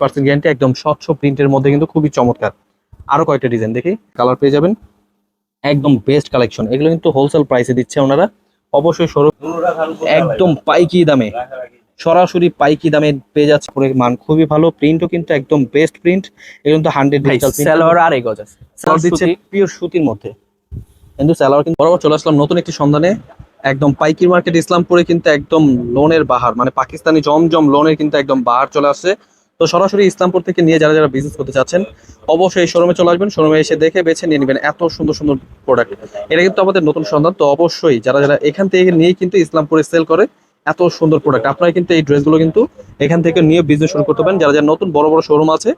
Percent guarantee একদম স্বচ্ছ প্রিন্টের মধ্যে কিন্তু খুবই চমৎকার। আরও কয়েকটা ডিজাইন দেখি কালার পেয়ে যাবেন। একদম বেস্ট কালেকশন এগুলো কিন্তু হোলসেল প্রাইসে দিচ্ছে ওনারা। অবশ্যই সরু একদম পাইকি দামে। সরাসরি পাইকি দামে পেয়ে যাচ্ছে। পুরো মান খুবই ভালো। প্রিন্টও কিন্তু একদম বেস্ট প্রিন্ট এগুলো কিন্তু হান্ড্রেড ডিজিটাল সালোয়ার আড়াই গজ আছে দিচ্ছে পিওর সুতির মধ্যে। কিন্তু সালোয়ার কিন্তু বরাবর চলে আসলাম নতুন একটি সন্ধানে। একদম পাইকির মার্কেট ইসলামপুরে কিন্তু একদম লোনের বাহার। মানে পাকিস্তানি জমজম লোনের কিন্তু একদম বাহার চলে আসছে। তো সরাসরি ইসলামপুর থেকে নিয়ে যারা যারা বিজনেস করতে চাচ্ছেন, অবশ্যই এই শোরুমে চলে আসবেন। শোরুমে এসে দেখে বেছে নিয়ে নেবেন এত সুন্দর সুন্দর প্রোডাক্ট এটা কিন্তু আমাদের নতুন সন্ধান, তো অবশ্যই যারা যারা এখান থেকে নিয়ে কিন্তু ইসলামপুরে সেল করে, এত সুন্দর প্রোডাক্ট আপনারা কিন্তু এই ড্রেসগুলো কিন্তু এখান থেকে নিয়ে বিজনেস শুরু করতে পারেন। যারা যারা নতুন বড় বড় শোরুম আছে,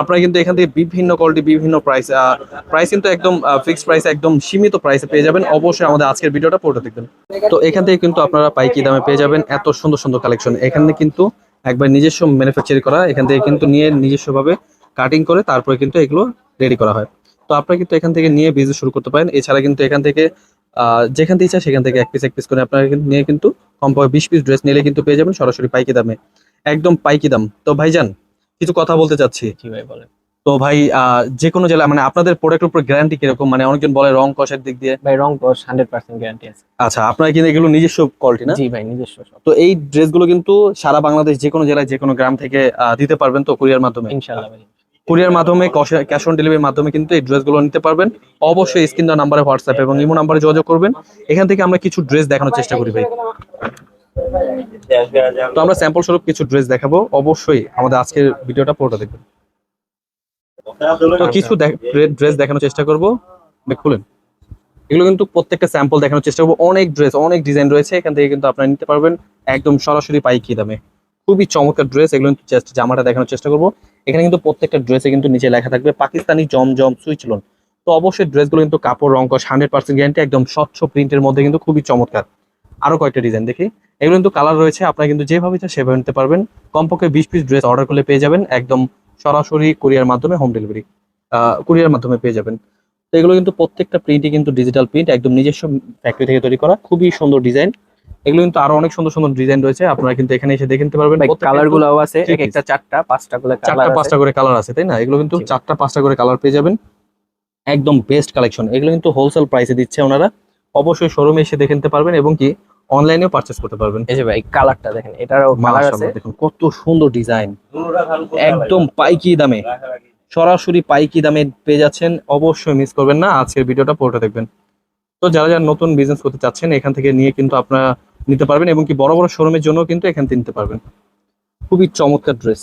আপনারা কিন্তু এখান থেকে বিভিন্ন কোয়ালিটি বিভিন্ন প্রাইস প্রাইস কিন্তু একদম ফিক্সড প্রাইস একদম সীমিত প্রাইসে পেয়ে যাবেন। অবশ্যই আমাদের আজকের ভিডিওটা পুরোটা দেখবেন। তো এখান থেকে কিন্তু আপনারা পাইকি দামে পেয়ে যাবেন। এত সুন্দর সুন্দর কালেকশন এখানে কিন্তু একবার নিজস্ব ম্যানুফ্যাকচারিং করা, এখান থেকে কিন্তু নিয়ে নিজস্বভাবে কাটিং করে তারপরে কিন্তু এগুলো রেডি করা হয়। তো আপনারা কিন্তু এখান থেকে নিয়ে বিজনেস শুরু করতে পারেন। এছাড়া কিন্তু এখান থেকে যেখান থেকে ইচ্ছা সেখান থেকে এক পিস এক পিস করে আপনারা কিন্তু নিয়ে কিন্তু কমপক্ষে বিশ পিস ড্রেস নিলে কিন্তু পেয়ে যাবেন সরাসরি পাইকি দামে। একদম পাইকি দাম। তো ভাইজান, কিছু কথা বলতে চাচ্ছি। কি ভাই, বলেন। তো ভাই আহ, যে কোনো জেলা মানে আপনাদের প্রোডাক্টের উপর গ্যারান্টি কীরকম? মানে অনেকজন বলে রং কষের দিক দিয়ে। ভাই রং কস হান্ড্রেড পার্সেন্ট গ্যারান্টি আছে। আচ্ছা আপনারা কিন্তু এগুলো নিজস্ব কোয়ালিটি না? জি ভাই নিজস্ব সব। তো এই ড্রেসগুলো কিন্তু সারা বাংলাদেশ যে কোনো জেলায় যে কোনো গ্রাম থেকে দিতে পারবেন তো কুরিয়ার মাধ্যমে? ইনশাআল্লাহ ভাই কুরিয়ার মাধ্যমে ক্যাশ অন ডেলিভারির মাধ্যমে কিন্তু এই ড্রেসগুলো নিতে পারবেন। অবশ্যই স্ক্রিন দেওয়া নাম্বারে হোয়াটসঅ্যাপ এবং ইমো নাম্বারে যোগাযোগ করবেন। এখান থেকে আমরা কিছু ড্রেস দেখানোর চেষ্টা করি ভাই। তো আমরা স্যাম্পল স্বরূপ কিছু ড্রেস দেখাবো। অবশ্যই আমাদের আজকের ভিডিওটা পুরোটা দেখবেন। তো কিছু ড্রেস দেখানোর চেষ্টা করব। ভাই, খুলেন। এগুলো কিন্তু প্রত্যেকটা স্যাম্পল দেখানোর চেষ্টা করব। অনেক ড্রেস অনেক ডিজাইন রয়েছে। এখান থেকে কিন্তু আপনারা নিতে পারবেন একদম সরাসরি পাইকি দামে। খুবই চমৎকার ড্রেস এগুলো কিন্তু জাস্ট জামাটা দেখানোর চেষ্টা করব। এখানে কিন্তু প্রত্যেকটা ড্রেসে কিন্তু নিচে লেখা থাকবে পাকিস্তানি জমজম সুইচলন তো অবশ্যই ড্রেসগুলো কিন্তু কাপড় রং কস হান্ড্রেড পার্সেন্ট গ্যারান্টি একদম স্বচ্ছ প্রিন্টের মধ্যে কিন্তু খুবই চমৎকার। আরও কয়েকটা ডিজাইন দেখি। এগুলো কিন্তু কালার রয়েছে। আপনারা কিন্তু যেভাবে চান সেভাবে নিতে পারবেন। কমপক্ষে বিশ পিস ড্রেস অর্ডার করলে পেয়ে যাবেন। একদম সরাসরি কুরিয়ার মাধ্যমে হোম ডেলিভারি কুরিয়ার মাধ্যমে পেয়ে যাবেন। তো এগুলো কিন্তু প্রত্যেকটা প্রিন্টই কিন্তু ডিজিটাল প্রিন্ট একদম নিজস্ব ফ্যাক্টরি থেকে তৈরি করা খুবই সুন্দর ডিজাইন এগুলো কিন্তু আরও অনেক সুন্দর সুন্দর ডিজাইন রয়েছে আপনারা কিন্তু এখানে এসে দেখে নিতে পারবেন। কালার গুলোও আছে এক একটা চারটা পাঁচটা করে চারটা পাঁচটা করে কালার আছে তাই না? এগুলো কিন্তু চারটা পাঁচটা করে কালার পেয়ে যাবেন। একদম বেস্ট কালেকশন এগুলো কিন্তু হোলসেল প্রাইসে দিচ্ছে ওনারা। অবশ্যই শোরুমে এসে দেখে নিতে পারবেন এবং কি অনলাইনেও পারচেস করতে পারবেন। এই যে ভাই কালারটা দেখেন এটারও কালার আছে। দেখুন কত সুন্দর ডিজাইন একদম পাইকি দামে। সরাসরি পাইকি দামে পেয়ে যাচ্ছেন অবশ্যই মিস করবেন না। আজকের ভিডিওটা পুরোটা দেখবেন। তো যারা যারা নতুন বিজনেস করতে চাচ্ছেন এখান থেকে নিয়ে কিন্তু আপনারা নিতে পারবেন এবং কি বড় বড় শোরুমের জন্য কিন্তু এখান থেকে নিতে পারবেন। খুবই চমৎকার ড্রেস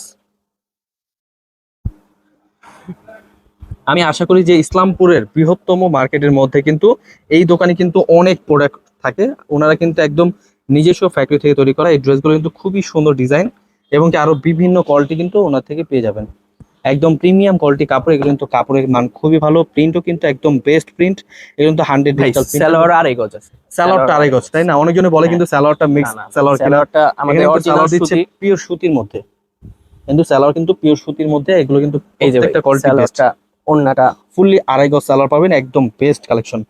আমি আশা করি যে ইসলামপুরের বৃহত্তম মার্কেটের মধ্যে কিন্তু এই দোকানে কিন্তু অনেক প্রোডাক্ট থাকে। ওনারা কিন্তু একদম নিজস্ব ফ্যাক্টরি থেকে তৈরি করা এই ড্রেসগুলো কিন্তু খুবই সুন্দর ডিজাইন এবং কি আরও বিভিন্ন কোয়ালিটি কিন্তু ওনার থেকে পেয়ে যাবেন। একদম প্রিমিয়াম কোয়ালিটি কাপড় এগুলো কিন্তু কাপড়ের মান খুবই ভালো। প্রিন্টও কিন্তু একদম বেস্ট প্রিন্ট এগুলো কিন্তু হান্ড্রেড ডিজিটাল সালোয়ার আড়াই গজ আছে। স্যালোয়ারটা আড়াই গজ তাই না? অনেকজনে বলে কিন্তু স্যালোয়ারটা মিক্স স্যালোয়ার সালোয়ারটা আমাদের অরিজিনাল দিচ্ছে পিওর সুতির মধ্যে। কিন্তু স্যালোয়ার কিন্তু পিওর সুতির মধ্যে এগুলো কিন্তু এই যে ভাই প্রত্যেকটা কোয়ালিটি বেস্ট সালোয়ারটা ওন্নাটা ফুললি আড়াই গজ সালোয়ার পাবেন একদম বেস্ট কালেকশন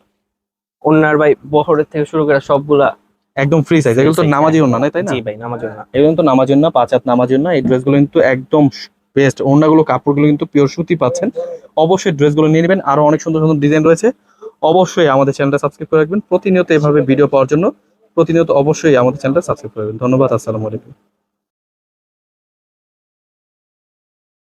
ওন্নার ভাই বহরের থেকে শুরু করে সবগুলা একদম ফ্রি সাইজ এগুলো তো নামাজি ওনা তাই না? জি ভাই নামাজ না এগুলো কিন্তু নামাজ না পাঁচ হাত নামাজ না এই ড্রেসগুলো কিন্তু একদম বেস্ট ওনাগুলো কাপড়গুলো কিন্তু পিওর সুতি পাচ্ছেন। অবশ্যই ড্রেসগুলো নিয়ে নেবেন আরও অনেক সুন্দর সুন্দর ডিজাইন রয়েছে। অবশ্যই আমাদের চ্যানেলটা সাবস্ক্রাইব করে রাখবেন প্রতিনিয়ত এভাবে ভিডিও পাওয়ার জন্য প্রতিনিয়ত অবশ্যই আমাদের চ্যানেলটা সাবস্ক্রাইব করে রাখবেন। ধন্যবাদ আসসালামু আলাইকুম।